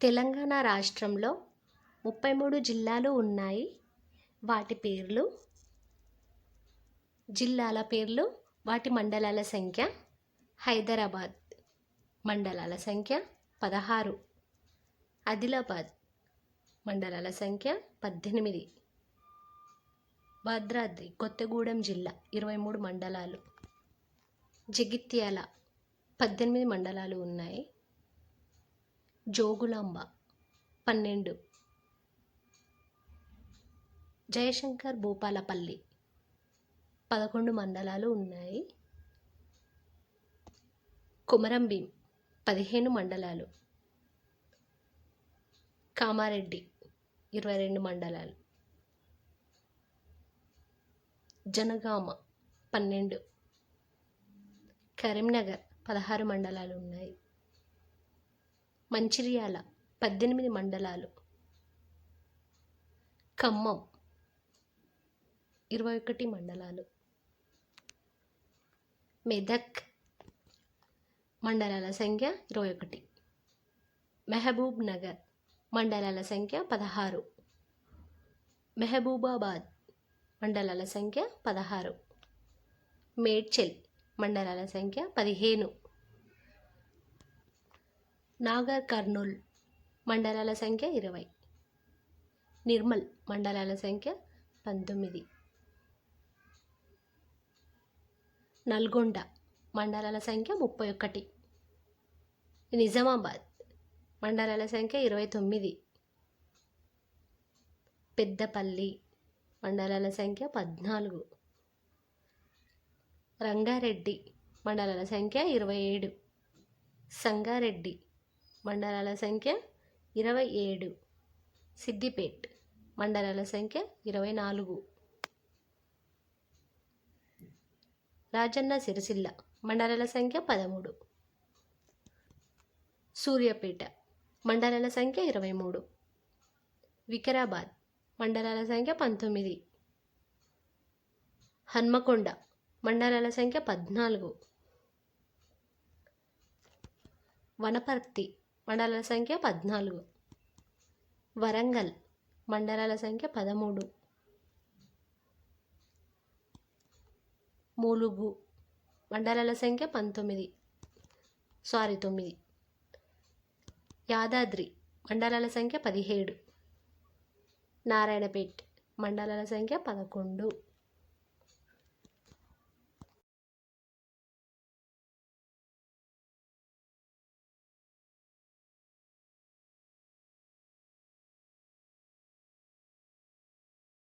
తెలంగాణ రాష్ట్రంలో ముప్పై మూడు జిల్లాలు ఉన్నాయి. వాటి పేర్లు జిల్లాల పేర్లు వాటి మండలాల సంఖ్య హైదరాబాద్ మండలాల సంఖ్య పదహారు ఆదిలాబాద్ మండలాల సంఖ్య పద్దెనిమిది భద్రాద్రి కొత్తగూడెం జిల్లా ఇరవై మూడు మండలాలు జగిత్యాల పద్దెనిమిది మండలాలు ఉన్నాయి. జోగులాంబ. పన్నెండు. జయశంకర్ భూపాలపల్లి. పదకొండు మండలాలు ఉన్నాయి. కుమరంభీం పదిహేను మండలాలు. కామారెడ్డి. ఇరవై రెండు మండలాలు. జనగామ. పన్నెండు. కరీంనగర్. పదహారు మండలాలు ఉన్నాయి. మంచిర్యాల పద్దెనిమిది మండలాలు. ఖమ్మం ఇరవై ఒకటి మండలాలు. మెదక్ మండలాల సంఖ్య ఇరవై ఒకటి మెహబూబ్ నగర్ మండలాల సంఖ్య పదహారు. మెహబూబాబాద్ మండలాల సంఖ్య పదహారు. మేడ్చల్ మండలాల సంఖ్య పదిహేను. నాగర్ కర్నూల్ మండలాల సంఖ్య ఇరవై. నిర్మల్ మండలాల సంఖ్య పంతొమ్మిది. నల్గొండ మండలాల సంఖ్య ముప్పై ఒకటి. నిజామాబాద్ మండలాల సంఖ్య ఇరవై తొమ్మిది. పెద్దపల్లి మండలాల సంఖ్య పద్నాలుగు. రంగారెడ్డి మండలాల సంఖ్య ఇరవై ఏడు. సంగారెడ్డి మండలాల సంఖ్య ఇరవై ఏడు. సిద్దిపేట్ మండలాల సంఖ్య ఇరవై నాలుగు. రాజన్న సిరిసిల్ల మండలాల సంఖ్య పదమూడు. సూర్యాపేట మండలాల సంఖ్య ఇరవై మూడు. వికారాబాద్ మండలాల సంఖ్య పంతొమ్మిది. హన్మకొండ మండలాల సంఖ్య పద్నాలుగు. వనపర్తి మండలాల సంఖ్య పద్నాలుగు. వరంగల్ మండలాల సంఖ్య పదమూడు. మూలుగు మండలాల సంఖ్య పంతొమ్మిది. సారీ తొమ్మిది. యాదాద్రి మండలాల సంఖ్య పదిహేడు. నారాయణపేట్ మండలాల సంఖ్య పదకొండు.